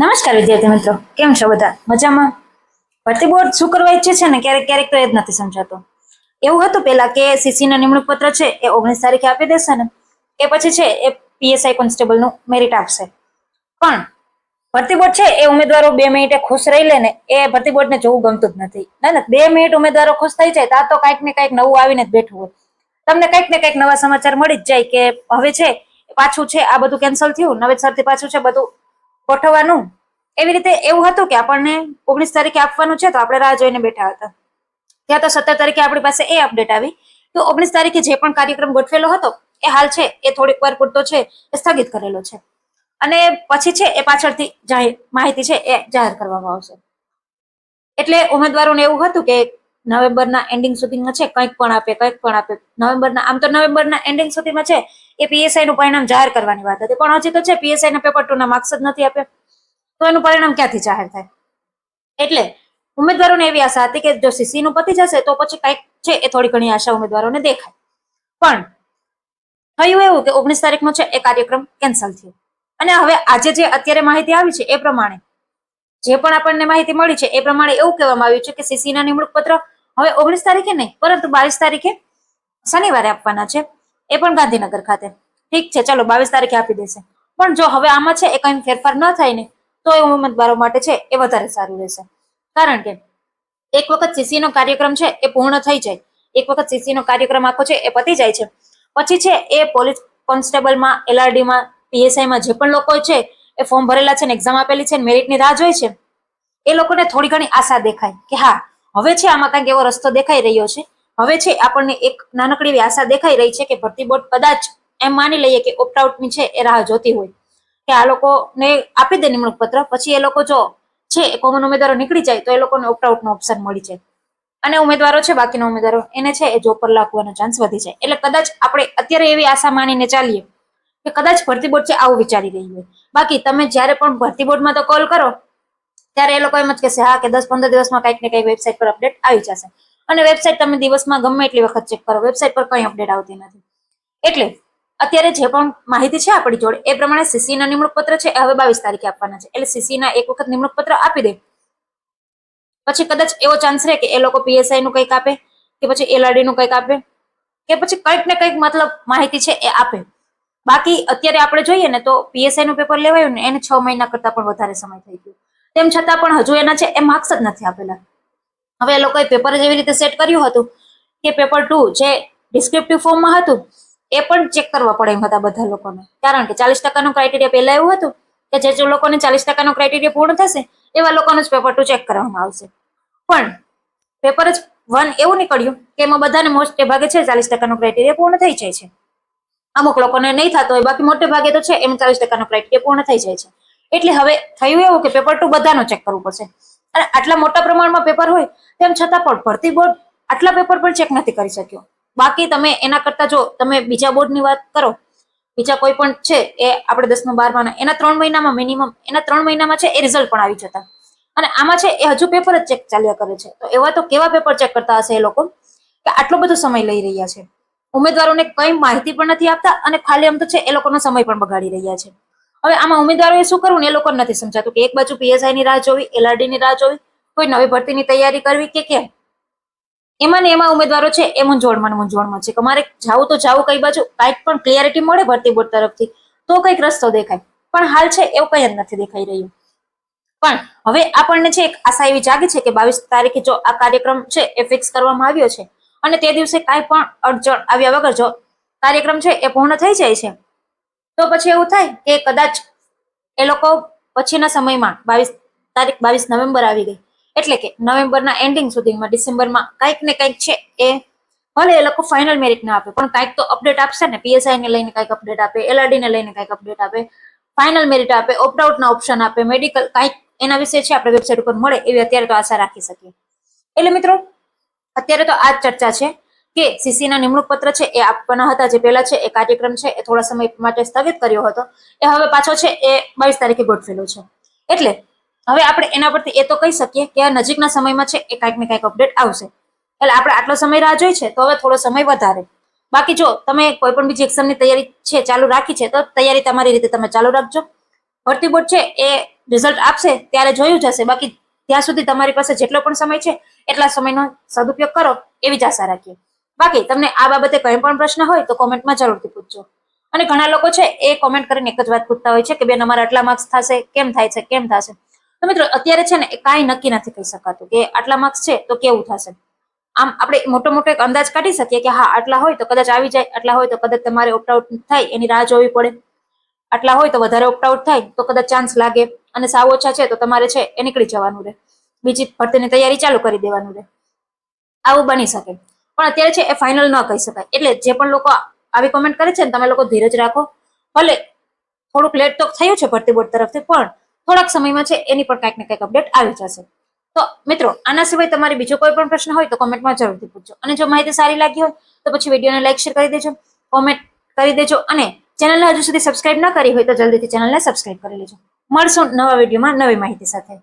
નમસ્કાર વિદ્યાર્થી મિત્રો, કેમ છો બધા? મજામાં? ભરતી બોર્ડ શું કરવા ઈચ્છે છે ને? ક્યારેક ક્યારેક તો એ જ નથી સમજાતો. એવું હતું પેલા કે સીસી ના નિમણૂક પત્ર છે, એ ઓગણીસ તારીખે આપી દેશે ને એ પછી છે એ પીએસઆઈ કોન્સ્ટેબલનું મેરિટ આપશે. પણ ભરતી બોર્ડ છે, એ ઉમેદવારો બે મિનિટે ખુશ રહી લે ને, એ ભરતી બોર્ડને જોવું ગમતું જ નથી. ના ના, બે મિનિટ ઉમેદવારો ખુશ થઈ જાય ત્યાં તો કાંઈક ને કાંઈક નવું આવીને જ બેઠું હોય. તમને કંઈક ને કંઈક નવા સમાચાર મળી જ જાય કે હવે છે, પાછું છે, આ બધું કેન્સલ થયું, નવેસરથી પાછું છે, બધું ગોઠવવાનું? એવી રીતે એવું હતું કે આપણને ઓગણીસ તારીખે આપવાનું છે તો આપણે રાહ જોઈને બેઠા હતા. ત્યાં તો સત્તર તારીખે આપણી પાસે એ અપડેટ આવી. તો ઓગણીસ તારીખે જે પણ કાર્યક્રમ ગોઠવેલો હતો, એ હાલ છે, એ થોડીક વાર પૂરતો છે, એ સ્થગિત કરેલો છે. અને પછી છે, એ પાછળથી જાહેર માહિતી છે, એ જાહેર કરવામાં આવશે. એટલે ઉમેદવારોને એવું હતું કે નવેમ્બરના એન્ડિંગ સુધીમાં છે, કંઈક પણ આપે, કંઈક પણ આપે. નવેમ્બરના, આમ તો નવેમ્બરના એન્ડિંગ સુધીમાં છે, એ પીએસઆઈ નું પરિણામ જાહેર કરવાની વાત હતી, પણ હજી તો છે પીએસઆઈ ના પેપર ટુ ના માર્ક્સ જ નથી આપે તો એનું પરિણામ ક્યાંથી જાહેર થાય? એટલે ઉમેદવારોને એવી આશા હતી કે જો સીસી નું પતી જશે, તો પછી કંઈક છે, એ થોડી ઘણી આશા ઉમેદવારોને દેખાય. પણ થયું એવું કે ઓગણીસ તારીખનો છે, એ કાર્યક્રમ કેન્સલ થયો. અને હવે આજે જે અત્યારે માહિતી આવી છે, એ પ્રમાણે જે પણ આપણને માહિતી મળી છે, એ પ્રમાણે એવું કહેવામાં આવ્યું છે કે સીસીના નિમણૂક પત્ર હવે ઓગણીસ તારીખે નહીં, પરંતુ બાવીસ તારીખે શનિવારે આપવાના છે, એ પણ ગાંધીનગર ખાતે. ઠીક છે, ચાલો બાવીસ તારીખે આપી દેશે. પણ જો હવે આમાં છે, એ કંઈ ફેરફાર ન થાય ને, તો એ ઉમેદવારો માટે છે, એ વધારે સારું રહેશે. કારણ કે એક વખત સીસીનો કાર્યક્રમ છે, એ પૂર્ણ થઈ જાય. એક વખત સીસીનો કાર્યક્રમ આખો છે, એ પતી જાય છે. પછી છે, એ પોલીસ કોન્સ્ટેબલમાં, એલઆરડીમાં, પીએસઆઈમાં જે પણ લોકો છે એ ફોર્મ ભરેલા છે ને એક્ઝામ આપેલી છે ને મેરિટની રાહ જોઈ છે? એ લોકોને થોડી ઘણી આશા દેખાય કે હા, હવે છે આમાં કંઈક એવો રસ્તો દેખાઈ રહ્યો છે. હવે છે આપણને એક નાનકડી એવી આશા દેખાઈ રહી છે કે ભરતી બોર્ડ કદાચ એમ માની લઈએ કે ઓપ્ટ આઉટની છે એ રાહ જોતી હોય. કે આ લોકોને આપી દે નિમણૂક પત્ર, પછી એ લોકો જો છે એ કોમન ઉમેદવારો નીકળી જાય તો એ લોકોને ઓપ્ટ આઉટનો ઓપ્શન મળી જાય. અને ઉમેદવારો છે, બાકીના ઉમેદવારો એને છે એ જોબ પર લાગવાનો ચાન્સ વધી જાય. એટલે કદાચ આપણે અત્યારે એવી આશા માનીને ચાલીએ કે કદાચ ભરતી બોર્ડ છે આવું વિચારી રહી હોય. બાકી તમે જ્યારે પણ ભરતી બોર્ડમાં તો કોલ કરો, ત્યારે એ લોકો એમ જ કહેશે, હા, કે દસ પંદર દિવસમાં કંઈક ને કંઈક વેબસાઇટ પર અપડેટ આવી જશે. અને વેબસાઇટ તમે દિવસમાં ગમે એટલી વખત ચેક કરો વેબસાઇટ પર કંઈ અપડેટ આવતી નથી. એટલે અત્યારે જે પણ માહિતી છે આપણી જોડે, એ પ્રમાણે સીસીના નિમણૂક પત્ર છે, એ હવે બાવીસ તારીખે આપવાના છે. એટલે સીસીના એક વખત નિમણૂક પત્ર આપી દે. પછી કદાચ એવો ચાન્સ રહે કે એ લોકો પીએસઆઈ નું કંઈક આપે, કે પછી એલઆરડી નું કંઈક આપે, કે પછી કંઈક ને કંઈક મતલબ માહિતી છે એ આપે. બાકી અત્યારે આપણે જોઈએ ને તો પીએસઆઈ નું પેપર લેવાયું ને એને છ મહિના કરતા પણ વધારે સમય થઈ ગયો. તેમ છતાં પણ હજુ એના છે એ માર્ક્સ જ નથી આપેલા. હવે એ લોકોએ પેપર જ એવી રીતે સેટ કર્યું હતું કે પેપર ટુ જે ડિસ્ક્રિપ્ટિવ ફોર્મમાં હતું, એ પણ ચેક કરવા પડે એમ હતા બધા લોકોને. કારણ કે ચાલીસ ટકાનું ક્રાઇટેરિયા પહેલા એવું હતું કે જે લોકોને ચાલીસ ટકાનું ક્રાઇટેરિયા પૂર્ણ થશે, એવા લોકોનું જ પેપર ટુ ચેક કરવામાં આવશે. પણ પેપર જ વન એવું નીકળ્યું કે એમાં બધાને મોસ્ટ ભાગે છે ચાલીસ ટકાનું ક્રાઇટેરિયા પૂર્ણ થઈ જાય છે. અમુક લોકોને નહીં થતો હોય, બાકી મોટે ભાગે તો છે એમ ચાલીસ ટકાનો ક્રાઇટેરિયા પૂર્ણ થઈ જાય છે. એટલે હવે થયું એવું કે પેપર ટુ બધાનું ચેક કરવું પડશે. અને આટલા મોટા પ્રમાણમાં પેપર હોય, તેમ છતાં પણ ભરતી બોર્ડ આટલા પેપર પણ ચેક નથી કરી શક્યો. બાકી તમે એના કરતા જો તમે બીજા બોર્ડની વાત કરો, બીજા કોઈ પણ છે, એ આપણે દસમા બારમાના એના ત્રણ મહિનામાં મિનિમમ એના ત્રણ મહિનામાં છે, એ રિઝલ્ટ પણ આવી જતા. અને આમાં છે, એ હજુ પેપર જ ચેક ચાલ્યા કરે છે. તો એવા તો કેવા પેપર ચેક કરતા હશે એ લોકો? કે આટલો બધો સમય લઈ રહ્યા છે. ઉમેદવારોને કઈ માહિતી પણ નથી આપતા અને ખાલી આમ તો છે એ લોકોનો સમય પણ બગાડી રહ્યા છે. હવે આમાં ઉમેદવારોએ શું કરવું એ લોકોને નથી સમજાતું કે એક બાજુ પીએસઆઈ ની રાહ જોવી એલઆરડી ની રાહ જોવી, કોઈ નવી ભરતીની તૈયારી કરવી કે કેમ? એમાં ને એમાં ઉમેદવારો છે એ મૂંઝવણમાં મૂંઝવણમાં છે. કે મારે જાવું તો જાવું કઈ બાજુ, કાંઈક પણ ક્લિયરિટી મળે ભરતી બોર્ડ તરફથી, તો કંઈક રસ્તો દેખાય. પણ હાલ છે એવું કંઈ જ નથી દેખાઈ રહ્યું. પણ હવે આપણને છે એક આશા એવી જાગી છે કે બાવીસ તારીખે જો આ કાર્યક્રમ છે એ ફિક્સ કરવામાં આવ્યો છે અને તે દિવસે કાંઈ પણ અડચણ આવ્યા વગર જો કાર્યક્રમ છે એ પૂર્ણ થઈ જાય છે. તો પછી એવું થાય કે કદાચ એ લોકો પછીના સમયમાં બાવીસ તારીખ બાવીસ નવેમ્બર આવી ગઈ. એટલે કે નવેમ્બરના એન્ડિંગ સુધીમાં ડિસેમ્બરમાં કંઈક ને કંઈક છે એ ભલે એ લોકો ફાઇનલ મેરિટ ના આપે, પણ કંઈક તો અપડેટ આપશે ને પીએસઆઈને લઈને કંઈક અપડેટ આપે એલઆરડીને લઈને કંઈક અપડેટ આપે ફાઇનલ મેરિટ આપે ઓપ્ટ આઉટના ઓપ્શન આપે મેડિકલ કંઈક એના વિશે છે આપણે વેબસાઇટ ઉપર મળે એવી અત્યારે તો આશા રાખી શકીએ. એટલે મિત્રો અત્યારે તો આ જ ચર્ચા છે કે સીસીના નિમણૂક પત્ર છે એ આપવાના હતા, જે પહેલા છે, એ કાર્યક્રમ છે, એ થોડા સમય માટે સ્થગિત કર્યો હતો. એ હવે પાછો છે, એ બાવીસ તારીખે ગોઠવેલો છે. એટલે હવે આપણે એના પરથી એ તો કહી શકીએ કે આ નજીકના સમયમાં છે, એ કાંઈક ને કાંઈક અપડેટ આવશે. એટલે આપણે આટલો સમય રાહ જોઈ છે, તો હવે થોડો સમય વધારે. બાકી જો તમે કોઈ પણ બીજી એક્ઝામની તૈયારી છે, ચાલુ રાખી છે, તો તૈયારી તમારી રીતે તમે ચાલુ રાખજો. ભરતી બોર્ડ છે, એ રિઝલ્ટ આપશે, ત્યારે જોયું જશે બાકી ત્યાં સુધી તમારી પાસે જેટલો પણ સમય છે એટલા સમયનો સદુપયોગ કરો એવી જ આશા રાખીએ. બાકી તમને આ બાબતે કંઈ પણ પ્રશ્ન હોય તો કોમેન્ટમાં જરૂરથી પૂછજો. અને ઘણા લોકો છે એ કોમેન્ટ કરીને એક જ વાત પૂછતા હોય છે કે બેન અમારા આટલા માર્ક્સ થશે, કેમ થાય છે, કેમ થશે? તો મિત્રો, અત્યારે છે ને એ કાંઈ નક્કી નથી કહી શકાતું કે આટલા માર્ક્સ છે તો કેવું થશે? આમ આપણે મોટો મોટો એક અંદાજ કાઢી શકીએ કે હા, આટલા હોય તો કદાચ આવી જાય, આટલા હોય તો કદાચ તમારે ઓપ્ટ આઉટ થાય, એની રાહ જોવી પડે. આટલા હોય તો વધારે ઓપ્ટ આઉટ થાય, તો કદાચ ચાન્સ લાગે અને સાવ ઓછા છે તો તમારે છે એ નીકળી જવાનું રહે. બીજી ભરતીની તૈયારી ચાલુ કરી દેવાનું રહે આવું બની શકે. પણ અત્યારે છે એ ફાઇનલ ન કહી શકાય. એટલે જે પણ લોકો આવી કોમેન્ટ કરે છે ને તમે લોકો ધીરજ રાખો. ભલે થોડુંક લેટ તો થયું છે ભરતી બોર્ડ તરફથી, પણ થોડાક સમયમાં છે એની પણ કાંઈક ને કંઈક અપડેટ આવી જશે. તો મિત્રો, આના સિવાય તમારે બીજો કોઈ પણ પ્રશ્ન હોય તો કોમેન્ટમાં જરૂરથી પૂછજો. અને જો માહિતી સારી લાગી હોય તો પછી વિડીયોને લાઈક શેર કરી દેજો. કોમેન્ટ કરી દેજો અને ચેનલને હજુ સુધી સબસ્ક્રાઇબ ન કરી હોય તો જલ્દીથી ચેનલને સબસ્ક્રાઇબ કરી લેજો. મળશું નવા વિડીયોમાં નવી માહિતી સાથે.